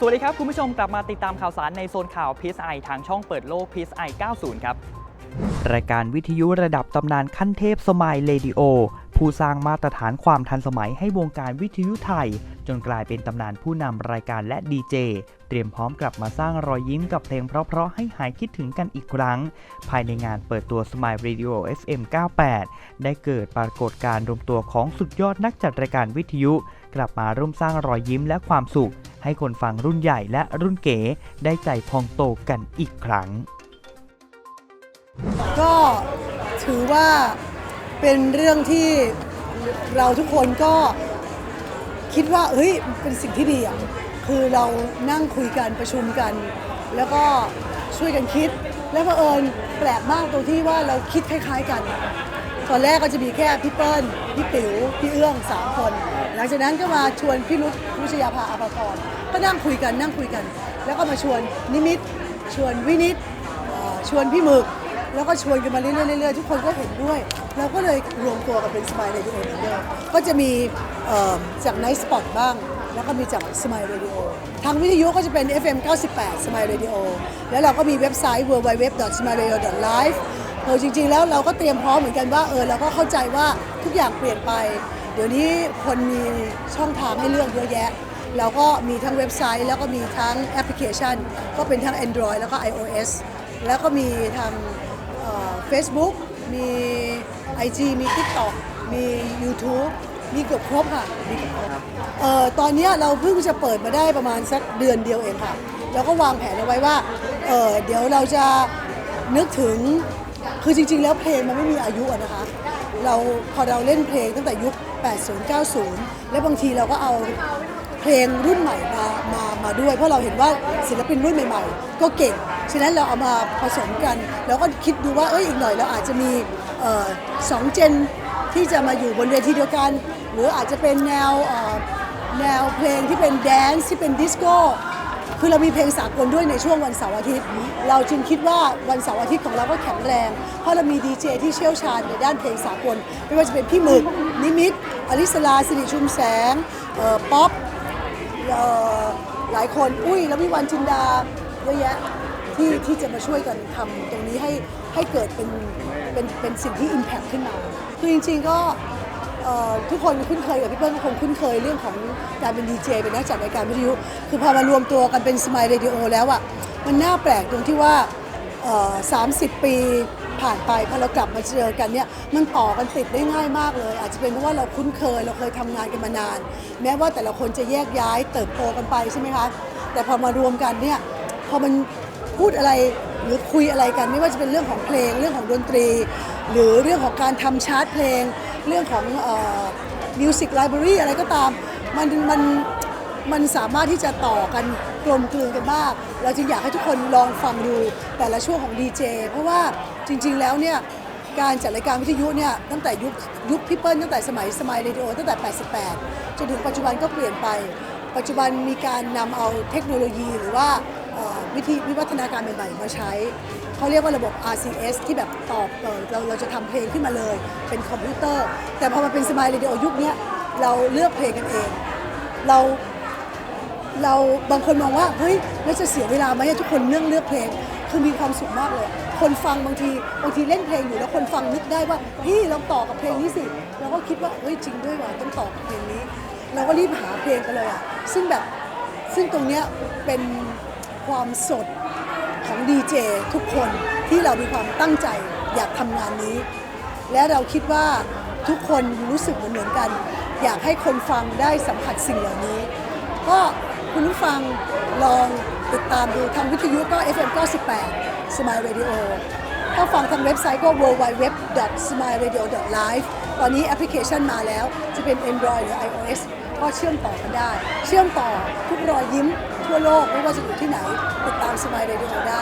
สวัสดีครับ คุณผู้ชมกลับมาติดตามข่าวสารในโซนข่าว PSI ทางช่องเปิดโลก PSI 90 ครับ รายการวิทยุระดับตำนานขั้นเทพสมัยเรดิโอผู้สร้างมาตรฐานความทันสมัยให้วงการวิทยุไทย จนกลายเป็นตำนานผู้นำรายการและดีเจ เตรียมพร้อมกลับมาสร้างรอยยิ้มกับเพลงเพราะๆให้หายคิดถึงกันอีกครั้ง ภายในงานเปิดตัว Smile Radio FM 98 ได้เกิดปรากฏการณ์รวมตัวของสุดยอดนักจัดรายการวิทยุ กลับมาร่วมสร้างรอยยิ้มและความสุข ให้คนฟังรุ่นใหญ่และรุ่นเก๋ได้ใจพองโตกันอีกครั้ง ก็ถือว่าเป็นเรื่องที่เราทุกคนก็คิดว่าเฮ้ยเป็นสิ่งที่ดีอะคือเรานั่งคุยกันประชุมกัน แล้วก็ช่วยกันคิด แล้วก็เอิญแปลกมากตรงที่ว่าเราคิดคล้าย ๆกัน ตอนแรกก็จะมีแค่พี่เปิ้ลพี่ติ๋วพี่เอื้องสามคน หลังจากนั้นก็มาชวนพี่รุธรุชยาภาอาภากรก็นั่งคุยกันนั่งคุยกัน แล้วก็มาชวนนิมิต ชวนวินิตชวนพี่หมึก แล้วก็ชวนกันมาเรื่อยๆเรื่อยๆทุกคนก็เห็นด้วย เราก็เลยรวมตัวกันเป็นสม i l เรดิโอเหมือนเดก็จะมีจากไนท์สปอตบ้างแล้วก็มีจากสม i l เรดิโอทางวิทยุก็จะเป็น FM 98สม i l เรดิโอแล้วเราก็มีเว็บไซต์ www.smileradio.live เออจริงๆแล้วเราก็เตรียมพร้อมเหมือนกันว่าเออเราก็เข้าใจว่าทุกอย่างเปลี่ยนไป ดี๋ยวนี้คนมีช่องทางให้เลือกเยอะแยะเราก็มีทั้งเว็บไซต์ แล้วก็มีทั้งแอปพลิเคชัน ก็เป็นทั้ง Android แล้วก็ iOS แล้วก็มีทางเฟซบุ๊กมี IG มี TikTok มี YouTube มีเกือบครบค่ะมีเกือบครบเอ่อตอนเนี้ยเราเพิ่งจะเปิดมาได้ประมาณสักเดือนเดียวเองค่ะ แล้วก็วางแผนเอาไว้ว่าเอ่อเดี๋ยวเราจะนึกถึงคือจริง ๆ แล้วเพลงมันไม่มีอายุอะนะคะ เราพอเราเล่นเพลงตั้งแต่ยุค 80 90 และบางทีเราก็เอาเพลงรุ่นใหม่มามามาด้วย เพราะเราเห็นว่าศิลปินรุ่นใหม่ๆ ก็เก่ง ฉะนั้นเราเอามาผสมกัน แล้วก็คิดดูว่าเอ้ยอีกหน่อยเราอาจจะมีออสองเจนที่จะมาอยู่บนเวทีเดียวกัน หรืออาจจะเป็นแนวแนวเพลงที่เป็นแดนซ์ที่เป็นดิสโก้ คือเรามีเพลงสากลด้วยในช่วงวันเสาร์อาทิตย์ เราจึงคิดว่าวันเสาร์อาทิตย์ของเราก็แข็งแรง เพราะเรามีดีเจที่เชี่ยวชาญในด้านเพลงสากล ไม่ว่าจะเป็นพี่หมึก นิมิตอลิสลาสิริชุมแสงป๊อปหลายคน อุ้ยแล้ววิวันจินดาเยอะแยะที่ที่จะมาช่วยกันทำตรงนี้ให้ให้เกิดเป็นเป็นเป็นสิ่งที่ Impact ขึ้นมา คือจริงๆก็ ทุกคนคุ้นเคยกับพี่เปิ้ลก็คงคุ้นเคยเรื่องของการเป็นดีเจเป็นนักจัดรายการวิทยุ คือพอมารวมตัวกันเป็นสม i l เรดิโอแล้วอะมันน่าแปลกตรงที่ว่า 30 ปีผ่านไปพอเรากลับมาเจอกันเนี่ยมันต่อกันติดได้ง่ายมากเลย อาจจะเป็นเพราะว่าเราคุ้นเคยเราเคยทำงานกันมานาน แม้ว่าแต่ละคนจะแยกย้ายเติบโตกันไปใช่ไหมคะแต่พอมารวมกันเนี่ยพอมันพูดอะไรหรือคุยอะไรกัน ไม่ว่าจะเป็นเรื่องของเพลง เรื่องของดนตรี หรือเรื่องของการทำชาร์ตเพลง เรื่องของมิวสิกไลบรารีอะไรก็ตาม มันมันมันสามารถที่จะต่อกันกลมกลืนกันมาก เราจึงอยากให้ทุกคนลองฟังดูแต่ละช่วงของดีเจเพราะว่าจริง ๆ แล้วเนี่ยการจัดรายการวิทยุเนี่ยตั้งแต่ยุคยุคพี่เปิ้ลตั้งแต่สมัยสมัยเรดิโอตั้งแต่ 88 จนถึงปัจจุบันก็เปลี่ยนไป ปัจจุบันมีการนำเอาเทคโนโลยีหรือว่า วิธีวิวัฒนาการใหม่ๆมาใช้ เขาเรียกว่าระบบ RCS ที่แบบตอบเราเราจะทำเพลงขึ้นมาเลย เป็นคอมพิวเตอร์ แต่พอมาเป็นสม i l เรดิโอยุคนี้เราเลือกเพลงกันเอง เราเราบางคนมองว่าเฮ้ยแล้วจะเสียเวลาไหมทุกคนเรื่องเลือกเพลงคือมีความสุขมากเลย คนฟังบางทีบางทีเล่นเพลงอยู่แล้วคนฟังนึกได้ว่าพี่ลองต่อกับเพลงนี้สิเราก็คิดว่าเฮ้ยจริงด้วยว่ะต้องต่อกับเพลงนี้ เราก็รีบหาเพลงกันเลยอะซึ่งแบบซึ่งตรงเนี้ยเป็น ความสดของดีเจทุกคนที่เรามีความตั้งใจอยากทำงานนี้ และเราคิดว่าทุกคนรู้สึกเหมือนเหมือนกัน อยากให้คนฟังได้สัมผัสสิ่งเหล่านี้ ก็คุณผู้ฟังลองติดตามดูทางวิทยุก็ FM 98 Smile Radio ถ้าฟังทางเว็บไซต์ก็ www.smileradio.live ตอนนี้แอปพลิเคชันมาแล้ว จะเป็น Android หรือ iOS ก็เชื่อมต่อกันได้ เชื่อมต่อทุกรอยยิ้ม ทั่วโลกไม่ว่าจะอยู่ที่ไหนติดตาม Smile Radio ได้